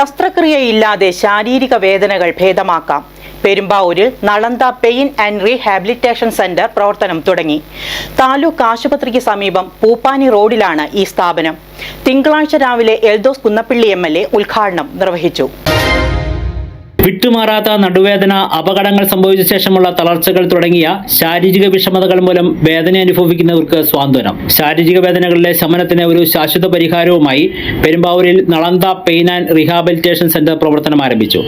ശസ്ത്രക്രിയയില്ലാതെ ശാരീരിക വേദനകൾ ഭേദമാക്കാം. പെരുമ്പാവൂരിൽ Nalanda pain and rehabilitation centre പ്രവർത്തനം തുടങ്ങി. താലൂക്ക് ആശുപത്രിക്ക് സമീപം പൂപ്പാനി റോഡിലാണ് ഈ സ്ഥാപനം. തിങ്കളാഴ്ച രാവിലെ എൽദോസ് കുന്നപ്പിള്ളി എം ഉദ്ഘാടനം നിർവഹിച്ചു. വിട്ടുമാറാത്ത നടുവേദന അപകടങ്ങൾ സംഭവിച്ച ശേഷമുള്ള തളർച്ചകൾ തുടങ്ങിയ ശാരീരിക വിഷമതകൾ മൂലം വേദന അനുഭവിക്കുന്നവർക്ക് സ്വാന്തനം. ശാരീരിക വേദനകളിലെ ശമനത്തിന് ഒരു ശാശ്വത പരിഹാരവുമായി പെരുമ്പാവൂരിൽ Nalanda pain and rehabilitation centre പ്രവർത്തനം ആരംഭിച്ചു.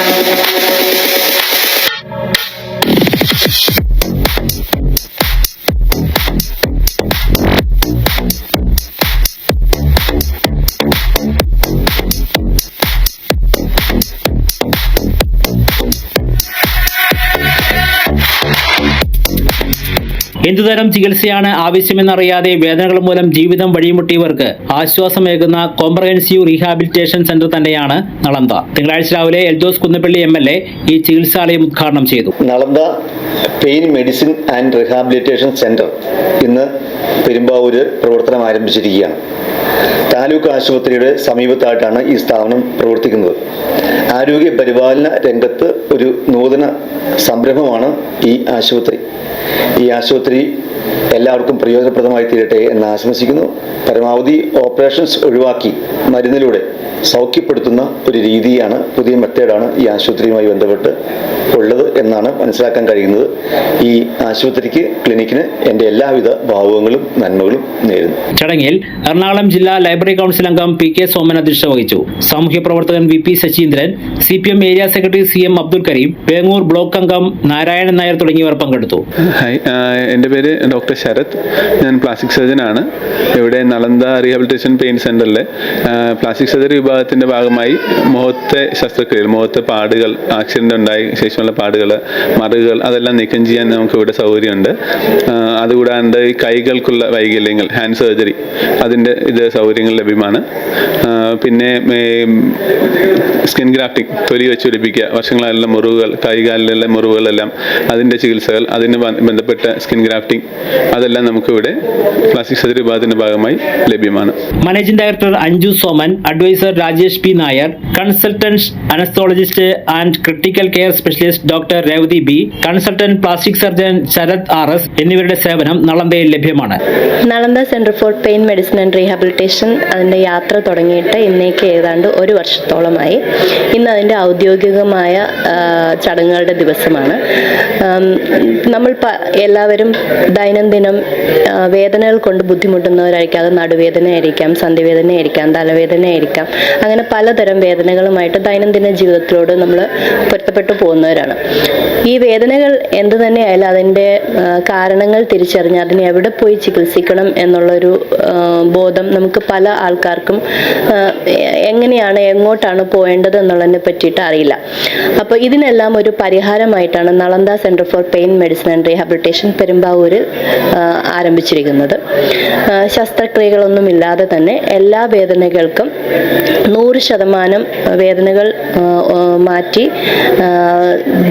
I'm എന്തുതരം ചികിത്സയാണ് ആവശ്യമെന്നറിയാതെ വേദനകൾ മൂലം ജീവിതം വഴിമുട്ടിയവർക്ക് ആശ്വാസമേകുന്ന കോംപ്രഹെൻസീവ് റീഹാബിലിറ്റേഷൻ സെന്റർ തന്നെയാണ് നളന്ത തിങ്കളാഴ്ച രാവിലെ Eldhose Kunnappilly M L A ഈ ചികിത്സാലയം ഉദ്ഘാടനം ചെയ്തു. Nalanda pain medicine and rehabilitation centre ഇന്ന് പെരുമ്പാവൂര് പ്രവർത്തനം ആരംഭിച്ചിരിക്കുകയാണ്. താലൂക്ക് ആശുപത്രിയുടെ സമീപത്തായിട്ടാണ് ഈ സ്ഥാപനം പ്രവർത്തിക്കുന്നത്. ആരോഗ്യ പരിപാലന രംഗത്ത് ഒരു നൂതന സംരംഭമാണ് ഈ ആശുപത്രി. ഈ ആശുപത്രി എല്ലാവർക്കും പ്രയോജനപ്രദമായി തീരട്ടെ എന്ന് ആശംസിക്കുന്നു. പരമാവധി ഓപ്പറേഷൻസ് ഒഴിവാക്കി മരുന്നിലൂടെ സൗഖ്യപ്പെടുത്തുന്ന ഒരു രീതിയാണ് പുതിയ മെത്തേഡാണ് ഈ ആശുപത്രിയുമായി ബന്ധപ്പെട്ട് ഉള്ളത് എന്നാണ് മനസ്സിലാക്കാൻ കഴിയുന്നത്. ഈ ആശുപത്രിക്ക് ക്ലിനിക്കിന് എന്റെ എല്ലാവിധ ഭാവുകങ്ങളും നന്മകളും നേരുന്നു. ചടങ്ങിൽ എറണാകുളം ജില്ലാ ലൈബ്രറി കൗൺസിൽ അംഗം പി കെ സോമൻ അധ്യക്ഷത വഹിച്ചു. സാമൂഹ്യ പ്രവർത്തകൻ V P Sasheendran C P M area secretary C M Abdul Kareem Vengoor block അംഗം നാരായണൻ നായർ തുടങ്ങിയവർ പങ്കെടുത്തു. ഹായ് എന്റെ പേര് ഡോക്ടർ ശരത്. ഞാൻ പ്ലാസ്റ്റിക് സർജൻ ആണ് ഇവിടെ നളന്ദ റീഹാബിലിറ്റേഷൻ പെയിൻ സെന്ററിലെ പ്ലാസ്റ്റിക് സർജറി വിഭാഗത്തിന്റെ ഭാഗമായി മുഖത്തെ ശസ്ത്രക്രിയകൾ മുഖത്തെ പാടുകൾ ആക്സിഡന്റ് ഉണ്ടായി ശേഷമുള്ള പാടുകൾ മറുകൾ അതെല്ലാം നീക്കം ചെയ്യാൻ നമുക്ക് ഇവിടെ സൗകര്യമുണ്ട്. അതുകൂടാണ്ട് ഈ കൈകൾക്കുള്ള വൈകല്യങ്ങൾ ഹാൻഡ് സർജറി അതിന്റെ ഇത് സൗകര്യങ്ങൾ ലഭ്യമാണ്. പിന്നെ സ്കിൻ ഗ്രാഫ്റ്റിംഗ് തൊലി വെച്ച് പിടിപ്പിക്കുക വർഷങ്ങളായുള്ള മുറിവുകൾ കൈകാലിലുള്ള മുറിവുകളെല്ലാം അതിന്റെ ചികിത്സകൾ അതിന് ബന്ധപ്പെട്ട സ്കിൻ ഗ്രാഫ്റ്റിംഗ് അതെല്ലാം നമുക്ക് ഇവിടെ പ്ലാസ്റ്റിക് സർജറി വിഭാഗത്തിന്റെ ഭാഗമായി ലഭ്യമാണ്. Managing director Anju Soman adviser Rajesh P. Nair consultant anaesthesiologist and critical care specialist doctor Revathi B consultant plastic surgeon Sarath R S എന്നിവരുടെ സേവനം നളന്തയിൽ ലഭ്യമാണ്. Nalanda centre for pain medicine and rehabilitation അതിന്റെ യാത്ര തുടങ്ങിയിട്ട് ഇന്നേക്ക് ഏതാണ്ട് ഒരു വർഷത്തോളമായി. ഇന്ന് അതിന്റെ ഔദ്യോഗികമായ ചടങ്ങുകളുടെ ദിവസമാണ്. നമ്മൾ എല്ലാവരും ദൈനംദിനം വേദനകൾ കൊണ്ട് ബുദ്ധിമുട്ടുന്നവരായിരിക്കാം അത് നടുവേദനയായിരിക്കാം സന്ധിവേദനയായിരിക്കാം തലവേദനയായിരിക്കാം അങ്ങനെ പലതരം വേദനകളുമായിട്ട് ദൈനംദിന ജീവിതത്തിലോട് നമ്മൾ പൊരുത്തപ്പെട്ടു പോകുന്നവരാണ്. ഈ വേദനകൾ എന്ത് തന്നെയായാലും അതിന്റെ കാരണങ്ങൾ തിരിച്ചറിഞ്ഞ് അതിനെ എവിടെ പോയി ചികിത്സിക്കണം എന്നുള്ളൊരു ബോധം നമുക്ക് പല ആൾക്കാർക്കും എങ്ങനെയാണ് എങ്ങോട്ടാണ് പോകേണ്ടത് എന്നുള്ളതിനെ പറ്റിയിട്ട് അറിയില്ല. അപ്പോൾ ഇതിനെല്ലാം ഒരു പരിഹാരമായിട്ടാണ് Nalanda centre for pain medicine and rehabilitation പെരുമ്പാവൂരിൽ ആരംഭിച്ചിരിക്കുന്നത്. ശസ്ത്രക്രിയകളൊന്നുമില്ലാതെ തന്നെ എല്ലാ വേദനകൾക്കും നൂറ് ശതമാനം വേദനകൾ മാറ്റി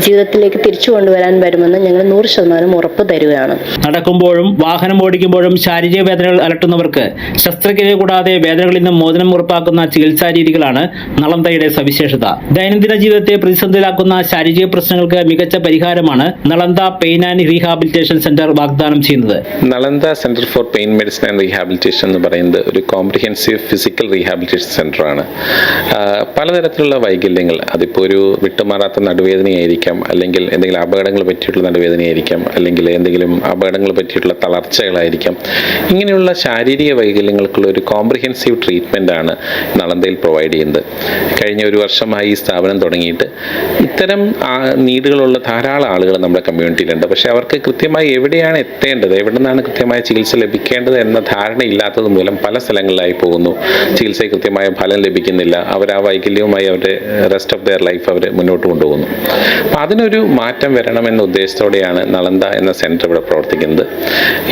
ജീവിതത്തിലേക്ക് തിരിച്ചു കൊണ്ടുവരാൻ വരുമെന്ന് ഞങ്ങൾ നൂറ് ശതമാനം ഉറപ്പ് തരുകയാണ്. നടക്കുമ്പോഴും വാഹനം ഓടിക്കുമ്പോഴും ശാരീരിക വേദനകൾ അലട്ടുന്നവർക്ക് ശസ്ത്രക്രിയ കൂടാതെ വേദനകളിൽ നിന്നും മോചനം ഉറപ്പാക്കുന്ന ചികിത്സാ രീതികളാണ് നളന്തയുടെ സവിശേഷത. ദൈനംദിന ജീവിതത്തെ പ്രതിസന്ധിയിലാക്കുന്ന ശാരീരിക പ്രശ്നങ്ങൾക്ക് മികച്ച പരിഹാരമാണ് Nalanda pain and rehabilitation centre വാഗ്ദാനം ചെയ്യുന്നത്. Nalanda centre for pain medicine and rehabilitation എന്ന് പറയുന്നത് ഒരു കോംപ്രിഹെൻസീവ് ഫിസിക്കൽ റീഹാബിലിറ്റേഷൻ സെന്ററാണ് പലതരത്തിലുള്ള വൈകല്യങ്ങൾ. അതിപ്പോൾ ഒരു വിട്ടുമാറാത്ത നടുവേദനയായിരിക്കാം അല്ലെങ്കിൽ എന്തെങ്കിലും അപകടങ്ങൾ പറ്റിയിട്ടുള്ള നടുവേദനയായിരിക്കാം അല്ലെങ്കിൽ എന്തെങ്കിലും അപകടങ്ങൾ പറ്റിയിട്ടുള്ള തളർച്ചകളായിരിക്കാം. ഇങ്ങനെയുള്ള ശാരീരിക വൈകല്യങ്ങൾക്കുള്ള ഒരു കോംപ്രിഹെൻസീവ് ട്രീറ്റ്മെന്റ് ആണ് നളന്തയിൽ പ്രൊവൈഡ് ചെയ്യുന്നത്. കഴിഞ്ഞ ഒരു വർഷമായി ഈ സ്ഥാപനം തുടങ്ങിയിട്ട് ഇത്തരം ആ, നീഡുകളുള്ള ധാരാളം ആളുകൾ നമ്മുടെ കമ്മ്യൂണിറ്റിയിലുണ്ട് പക്ഷേ അവർക്ക് കൃത്യമായി എവിടെയാണ് എത്തേണ്ടത്? എവിടെ നിന്നാണ് കൃത്യമായ ചികിത്സ ലഭിക്കേണ്ടത് എന്ന ധാരണയില്ലാത്തത് മൂലം പല സ്ഥലങ്ങളിലായി പോകുന്നു. ചികിത്സ കൃത്യമായ ഫലം ലഭിക്കുന്നില്ല അവർ ആ വൈകല്യവുമായി അവരുടെ റെസ്റ്റ് ഓഫ് ദെയർ ലൈഫ് അവർ മുന്നോട്ട് കൊണ്ടുപോകുന്നു. അപ്പം അതിനൊരു മാറ്റം വരണമെന്ന ഉദ്ദേശത്തോടെയാണ് നളന്ത എന്ന സെന്റർ ഇവിടെ പ്രവർത്തിക്കുന്നത്.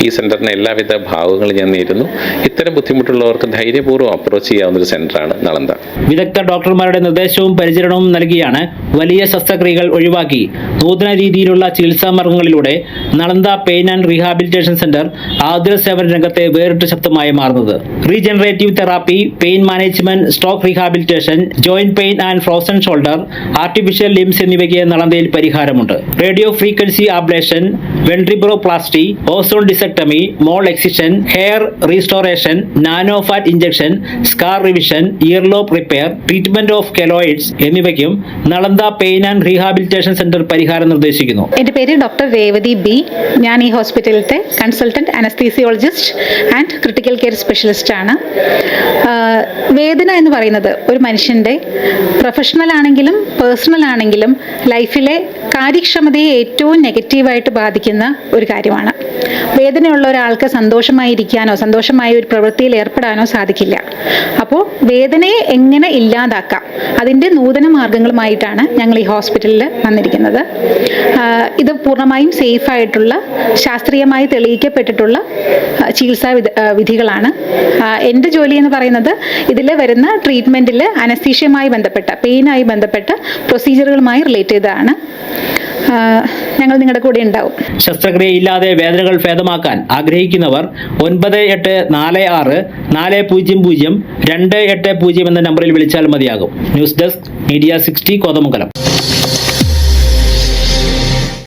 ഈ സെന്ററിന് എല്ലാവിധ ഭാഗങ്ങളും ഞാൻ നേരുന്നു. ഇത്തരം ബുദ്ധിമുട്ടുള്ളവർക്ക് ധൈര്യപൂർവം അപ്രോച്ച് ചെയ്യാവുന്ന ഒരു സെന്ററാണ് നളന്ത വിദഗ്ധ ഡോക്ടർമാരുടെ നിർദ്ദേശവും പരിചരണവും നൽകിയാണ് വലിയ ശസ്ത്രക്രിയകൾ ഒഴിവാക്കി. നൂതന രീതിയിലുള്ള ചികിത്സാ മാർഗങ്ങളിലൂടെ Nalanda pain and rehabilitation centre ആതുര സേവന രംഗത്തെ വേറിട്ട ശബ്ദമായി മാറുന്നത്. Regenerative therapy pain management stroke rehabilitation joint pain and frozen shoulder artificial limbs എന്നിവയ്ക്ക് നളന്തയിൽ പരിഹാരമുണ്ട്. Radio frequency ablation vertebroplasty ozone discectomy mole excision hair restoration nano fat injection scar revision earlobe repair treatment of keloids എന്നിവയ്ക്കും Nalanda pain and rehabilitation centre പരിഹാരം നിർദ്ദേശിക്കുന്നു. എന്റെ പേര് doctor Revathi B. ഞാൻ ഈ ഹോസ്പിറ്റലിലത്തെ consultant anaesthesiologist and critical care specialist ആണ് വേദന എന്ന് പറയുന്നത് ഒരു മനുഷ്യന്റെ പ്രൊഫഷണൽ ആണെങ്കിലും പേഴ്സണൽ ആണെങ്കിലും ലൈഫിലെ കാര്യക്ഷമതയെ ഏറ്റവും നെഗറ്റീവായിട്ട് ബാധിക്കുന്ന ഒരു കാര്യമാണ്. വേദനയുള്ള ഒരാൾക്ക് സന്തോഷമായിരിക്കാനോ സന്തോഷമായ ഒരു പ്രവൃത്തിയിൽ ഏർപ്പെടാനോ സാധിക്കില്ല. അപ്പോൾ വേദനയെ എങ്ങനെ ഇല്ലാതാക്കാം? അതിന്റെ നൂതന മാർഗങ്ങളുമായിട്ടാണ് ഞങ്ങൾ ഈ ഹോസ്പിറ്റലിൽ വന്നിരിക്കുന്നത്. ഇത് പൂർണമായും സേഫ് ആയിട്ടുള്ള ശാസ്ത്രീയമായി തെളിയിക്കപ്പെട്ടിട്ടുള്ള ചികിത്സാ വിധ വിധികളാണ്. എന്റെ ജോലി എന്ന് പറയുന്നത് ഇതിൽ വരുന്ന ട്രീറ്റ്മെന്റിൽ അനസ്തീഷ്യമായി ബന്ധപ്പെട്ട പെയിനായി ബന്ധപ്പെട്ട പ്രൊസീജിയറുകളുമായി റിലേറ്റ് ചെയ്തതാണ്. ഞങ്ങൾ നിങ്ങളുടെ കൂടെ ഉണ്ടാവും. ശസ്ത്രക്രിയയില്ലാതെ വേദനകൾ ഭേദമാക്കാൻ ആഗ്രഹിക്കുന്നവർ ഒൻപത് എട്ട് നാല് ആറ് നാല് പൂജ്യം പൂജ്യം രണ്ട് എട്ട് പൂജ്യം എന്ന നമ്പറിൽ വിളിച്ചാൽ മതിയാകും. News desk media sixty Kothamangalam.